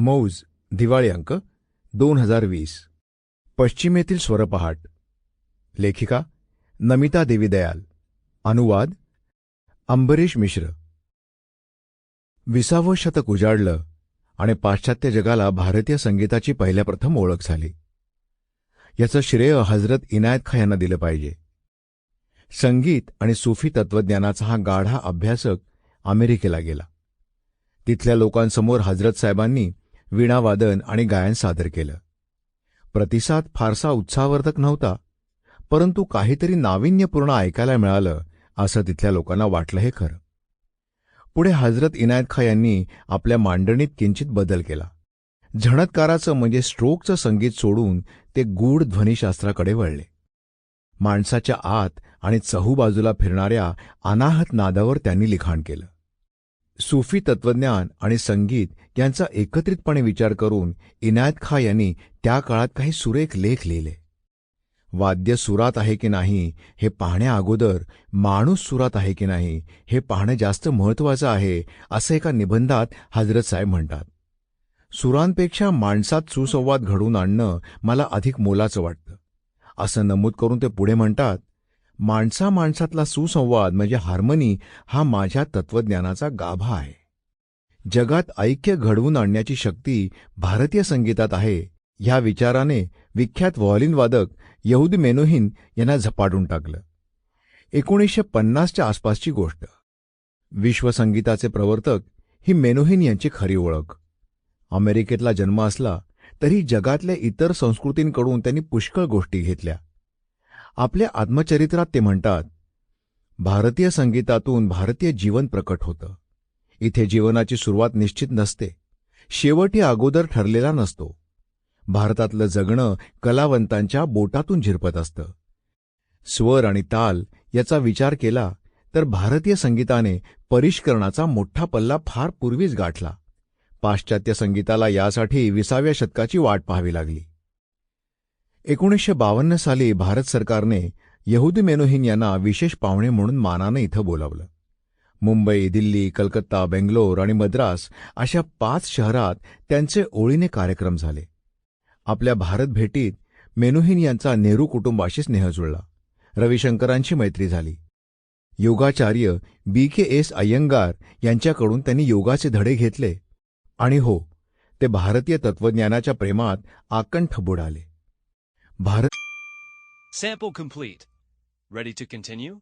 मौज दिवाळी अंक दोन हजार वीस. पश्चिमेतील स्वरपहाट. लेखिका नमिता देवी दयाल. अनुवाद अंबरीश मिश्र. विसावं शतक उजाडलं आणि पाश्चात्य जगाला भारतीय संगीताची पहिल्या प्रथम ओळख झाली. याचं श्रेय हजरत इनायत खा यांना दिलं पाहिजे. संगीत आणि सुफी तत्वज्ञानाचा हा गाढा अभ्यासक अमेरिकेला गेला. तिथल्या लोकांसमोर हजरत साहेबांनी वीणावादन आणि गायन सादर केलं. प्रतिसाद फारसा उत्साहवर्धक नव्हता परंतु काहीतरी नाविन्यपूर्ण ऐकायला मिळालं असं तिथल्या लोकांना वाटलं हे खरं. पुढे हजरत इनायत खा यांनी आपल्या मांडणीत किंचित बदल केला. झणत्काराचं म्हणजे स्ट्रोकचं संगीत सोडून ते गूढ ध्वनिशास्त्राकडे वळले. माणसाच्या आत आणि चहूबाजूला फिरणाऱ्या अनाहत नादावर त्यांनी लिखाण केलं. सुफी तत्वज्ञान आणि संगीत यांचा एकत्रितपणे विचार करून इनायत खा यांनी त्या काळात काही सुरेख लेख लिहिले. वाद्य सुरात आहे की नाही हे पाहण्याअगोदर माणूस सुरात आहे की नाही हे पाहणं जास्त महत्वाचं आहे असं एका निबंधात हजरत साहेब म्हणतात. सुरांपेक्षा माणसात सुसंवाद घडवून आणणं मला अधिक मोलाचं वाटतं. असं नमूद करून ते पुढे म्हणतात माणसा माणसातला सुसंवाद म्हणजे हार्मनी हा माझ्या तत्वज्ञानाचा गाभा आहे. जगात ऐक्य घडवून आणण्याची शक्ती भारतीय संगीतात आहे ह्या विचाराने विख्यात व्हॉलिनवादक यहुदी मेनोहीन यांना झपाटून टाकलं. एकोणीसशे पन्नासच्या आसपासची गोष्ट. विश्वसंगीताचे प्रवर्तक ही मेनोहिन यांची खरी ओळख. अमेरिकेतला जन्म असला तरी जगातल्या इतर संस्कृतींकडून त्यांनी पुष्कळ गोष्टी घेतल्या. आपल्या आत्मचरित्रात ते म्हणतात भारतीय संगीतातून भारतीय जीवन प्रकट होतं. इथे जीवनाची सुरुवात निश्चित नसते. शेवटी अगोदर ठरलेला नसतो. भारतातलं जगणं कलावंतांच्या बोटातून झिरपत असतं. स्वर आणि ताल याचा विचार केला तर भारतीय संगीताने परिष्करणाचा मोठा पल्ला फार पूर्वीच गाठला. पाश्चात्य संगीताला यासाठी विसाव्या शतकाची वाट पाहावी लागली. एकोणीसशे बावन्न साली भारत सरकारने यहुदी मेनोहीन यांना विशेष पाहुणे म्हणून मानानं इथं बोलावलं. मुंबई दिल्ली कलकत्ता बेंगलोर आणि मद्रास अशा पाच शहरात त्यांचे ओळीने कार्यक्रम झाले. आपल्या भारत भेटीत मेनोहीन यांचा नेहरू कुटुंबाशी स्नेह जुळला. रविशंकरांची मैत्री झाली. योगाचार्य बी के एस अय्यंगार यांच्याकडून त्यांनी योगाचे धडे घेतले. आणि हो ते भारतीय तत्वज्ञानाच्या प्रेमात आकंठ बुडाले. Bharat Sample complete. Ready to continue?